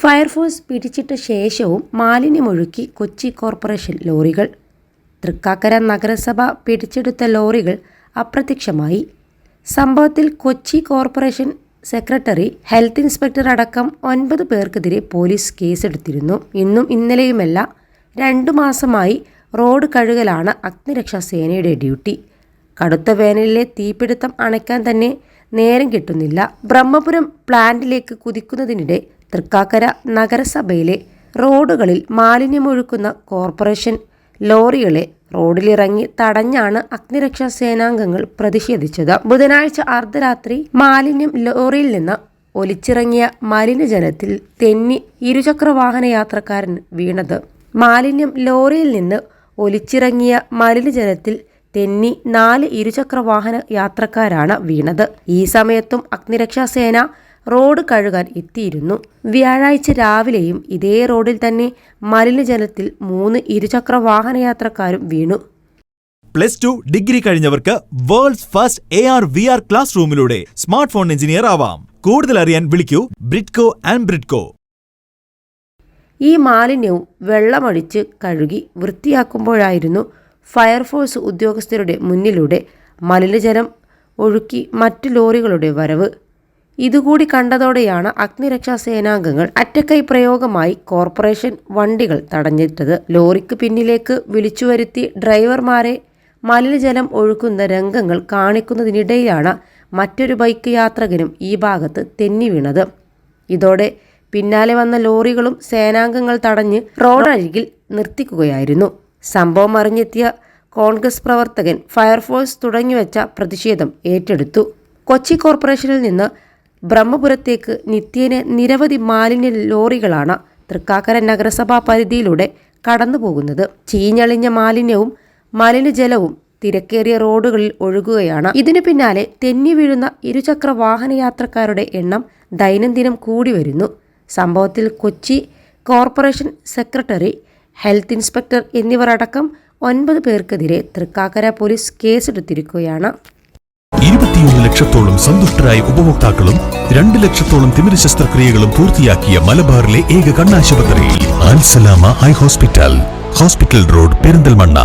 Fire force പിടിച്ചിട്ട ശേഷവും മാലിന്യമൊഴുക്കി കൊച്ചി കോർപ്പറേഷൻ ലോറികൾ. തൃക്കാക്കര നഗരസഭ പിടിച്ചെടുത്ത ലോറികൾ അപ്രത്യക്ഷമായി. സംഭവത്തിൽ Kochi corporation secretary health inspector അടക്കം ഒൻപത് പേർക്കെതിരെ പോലീസ് കേസെടുത്തിരുന്നു. ഇന്നും ഇന്നലെയുമല്ല രണ്ടു മാസമായി റോഡ് കഴുകലാണ് അഗ്നിരക്ഷാ സേനയുടെ ഡ്യൂട്ടി. കടുത്ത വേനലിലെ തീപിടുത്തം അണയ്ക്കാൻ തന്നെ നേരം കിട്ടുന്നില്ല. ബ്രഹ്മപുരം പ്ലാന്റിലേക്ക് കുതിക്കുന്നതിനിടെ തൃക്കാക്കര നഗരസഭയിലെ റോഡുകളിൽ മാലിന്യമൊഴുക്കുന്ന കോർപ്പറേഷൻ ലോറികളെ റോഡിലിറങ്ങി തടഞ്ഞാണ് അഗ്നിരക്ഷാ സേനാംഗങ്ങൾ പ്രതിഷേധിച്ചത്. ബുധനാഴ്ച അർദ്ധരാത്രി മാലിന്യം ലോറിയിൽ നിന്ന് ഒലിച്ചിറങ്ങിയ മലിനജലത്തിൽ തെന്നി ഇരുചക്രവാഹന യാത്രക്കാരൻ വീണത്. മാലിന്യം ലോറിയിൽ നിന്ന് ഒലിച്ചിറങ്ങിയ മലിനജലത്തിൽ തെന്നി നാല് ഇരുചക്രവാഹന യാത്രക്കാരാണ് വീണത്. ഈ സമയത്തും അഗ്നിരക്ഷാസേന റോഡ് കഴുകാൻ എത്തിയിരുന്നു. വ്യാഴാഴ്ച രാവിലെയും ഇതേ റോഡിൽ തന്നെ മലിനജലത്തിൽ മൂന്ന് ഇരുചക്ര വാഹന യാത്രക്കാരും വീണു. Plus two degree കഴിഞ്ഞവർക്ക് world's first A R V R class റൂമിലൂടെ smart phone engineer ആവാം. കൂടുതൽ അറിയാൻ വിളിക്കൂ ബ്രിഡ്കോ ആൻഡ് ബ്രിഡ്കോ. ഈ മാലിന്യവും വെള്ളമൊഴിച്ച് കഴുകി വൃത്തിയാക്കുമ്പോഴായിരുന്നു ഫയർഫോഴ്സ് ഉദ്യോഗസ്ഥരുടെ മുന്നിലൂടെ മലിനജലം ഒഴുക്കി മറ്റു ലോറികളുടെ വരവ്. ഇതുകൂടി കണ്ടതോടെയാണ് അഗ്നിരക്ഷാ സേനാംഗങ്ങൾ അറ്റക്കൈ പ്രയോഗമായി കോർപ്പറേഷൻ വണ്ടികൾ തടഞ്ഞിട്ടത്. ലോറിക്ക് പിന്നിലേക്ക് വിളിച്ചുവരുത്തി ഡ്രൈവർമാരെ മലിനജലം ഒഴുക്കുന്ന രംഗങ്ങൾ കാണിക്കുന്നതിനിടയിലാണ് മറ്റൊരു ബൈക്ക് യാത്രികനും ഈ ഭാഗത്ത് തെന്നി വീണത്. ഇതോടെ പിന്നാലെ വന്ന ലോറികളും സേനാംഗങ്ങൾ തടഞ്ഞ് റോഡരികിൽ നിർത്തിക്കുകയായിരുന്നു. സംഭവം അറിഞ്ഞെത്തിയ കോൺഗ്രസ് പ്രവർത്തകൻ ഫയർഫോഴ്സ് തുടങ്ങിവെച്ച പ്രതിഷേധം ഏറ്റെടുത്തു. കൊച്ചി കോർപ്പറേഷനിൽ നിന്ന് ബ്രഹ്മപുരത്തേക്ക് നിത്യേന നിരവധി മാലിന്യ ലോറികളാണ് തൃക്കാക്കര നഗരസഭാ പരിധിയിലൂടെ കടന്നുപോകുന്നത്. ചീഞ്ഞളിഞ്ഞ മാലിന്യവും മലിനജലവും തിരക്കേറിയ റോഡുകളിൽ ഒഴുകുകയാണ്. ഇതിനു പിന്നാലെ തെന്നി വീഴുന്ന ഇരുചക്ര വാഹന യാത്രക്കാരുടെ എണ്ണം ദൈനംദിനം കൂടി വരുന്നു. സംഭവത്തിൽ Kochi corporation secretary health inspector എന്നിവർ അടക്കം ഒൻപത് പേർക്കെതിരെ തൃക്കാക്കര പോലീസ് കേസെടുത്തിരിക്കുകയാണ്. ഇരുപത്തിയൊന്ന് ലക്ഷത്തോളം സന്തുഷ്ടരായ ഉപഭോക്താക്കളും രണ്ട് ലക്ഷത്തോളം തിമിര ശസ്ത്രക്രിയകളും പൂർത്തിയാക്കിയ മലബാറിലെ ഏക കണ്ണാശുപത്രി Alsalama eye hospital. Hospital road Perinthalmanna.